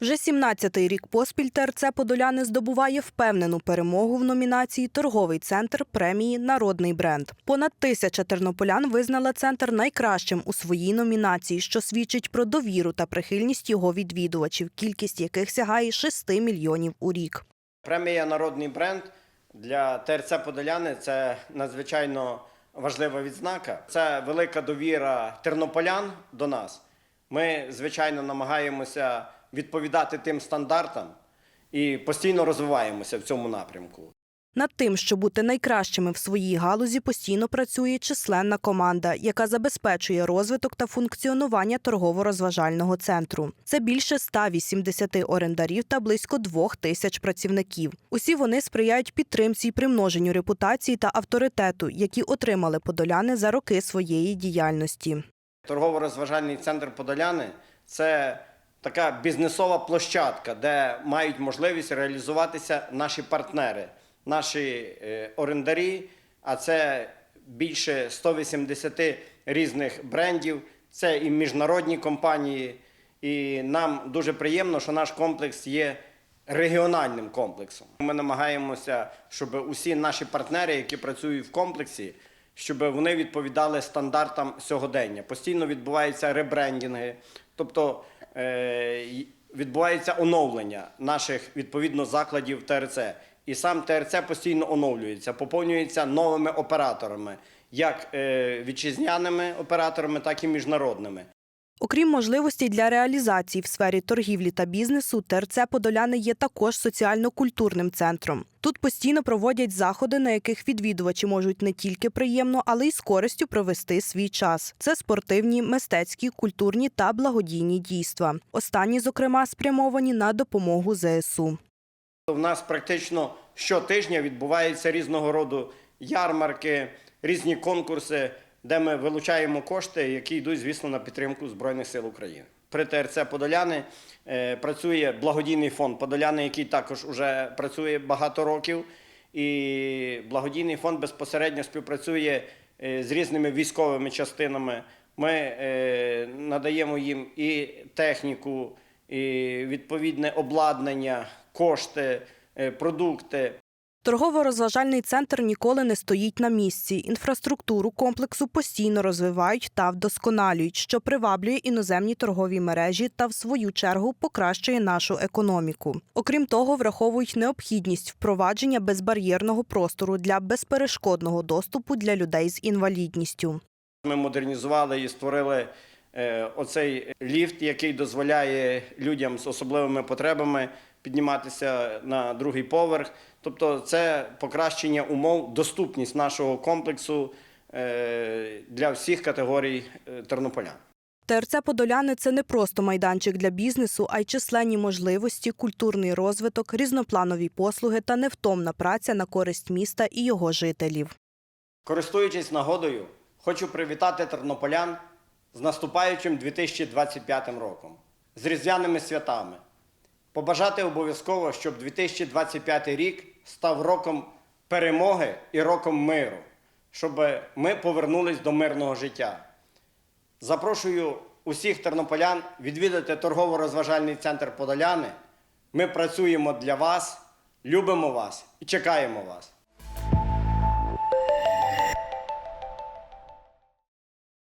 Вже 17-й рік поспіль ТРЦ Подоляни здобуває впевнену перемогу в номінації Торговий центр премії Народний бренд. Понад тисяча тернополян визнала центр найкращим у своїй номінації, що свідчить про довіру та прихильність його відвідувачів, кількість яких сягає 6 мільйонів у рік. Премія Народний бренд для ТРЦ Подоляни це надзвичайно важлива відзнака. Це велика довіра тернополян до нас. Ми, звичайно, намагаємося відповідати тим стандартам і постійно розвиваємося в цьому напрямку. Над тим, щоб бути найкращими в своїй галузі, постійно працює численна команда, яка забезпечує розвиток та функціонування торгово-розважального центру. Це більше 180 орендарів та близько двох тисяч працівників. Усі вони сприяють підтримці й примноженню репутації та авторитету, які отримали подоляни за роки своєї діяльності. Торгово-розважальний центр Подоляни це така бізнесова площадка, де мають можливість реалізуватися наші партнери, наші е, орендарі, а це більше 180 різних брендів, це і міжнародні компанії. І нам дуже приємно, що наш комплекс є регіональним комплексом. Ми намагаємося, щоб усі наші партнери, які працюють в комплексі, щоб вони відповідали стандартам сьогодення. Постійно відбуваються ребрендінги, тобто відбувається оновлення наших відповідно закладів ТРЦ. І сам ТРЦ постійно оновлюється, поповнюється новими операторами, як е, вітчизняними операторами, так і міжнародними. Окрім можливостей для реалізації в сфері торгівлі та бізнесу, ТРЦ Подоляни є також соціально-культурним центром. Тут постійно проводять заходи, на яких відвідувачі можуть не тільки приємно, але й з користю провести свій час. Це спортивні, мистецькі, культурні та благодійні дійства. Останні, зокрема, спрямовані на допомогу ЗСУ. У нас практично щотижня відбуваються різного роду ярмарки, різні конкурси, де ми вилучаємо кошти, які йдуть, звісно, на підтримку Збройних сил України. При ТРЦ Подоляни е, працює благодійний фонд Подоляни, який також вже працює багато років. І благодійний фонд безпосередньо співпрацює е, з різними військовими частинами. Ми е, надаємо їм і техніку, і відповідне обладнання, кошти, продукти. Торгово-розважальний центр ніколи не стоїть на місці. Інфраструктуру комплексу постійно розвивають та вдосконалюють, що приваблює іноземні торгові мережі та, в свою чергу, покращує нашу економіку. Окрім того, враховують необхідність впровадження безбар'єрного простору для безперешкодного доступу для людей з інвалідністю. Ми модернізували і створили е, оцей ліфт, який дозволяє людям з особливими потребами підніматися на другий поверх. Тобто, це покращення умов, доступність нашого комплексу е, для всіх категорій е, тернополян. ТРЦ Подоляни це не просто майданчик для бізнесу, а й численні можливості, культурний розвиток, різнопланові послуги та невтомна праця на користь міста і його жителів. Користуючись нагодою, хочу привітати тернополян з наступаючим 2025 роком, з різдвяними святами. Побажати обов'язково, щоб 2025 рік став роком перемоги і роком миру, щоб ми повернулись до мирного життя. Запрошую усіх тернополян відвідати торгово-розважальний центр Подоляни. Ми працюємо для вас, любимо вас і чекаємо вас.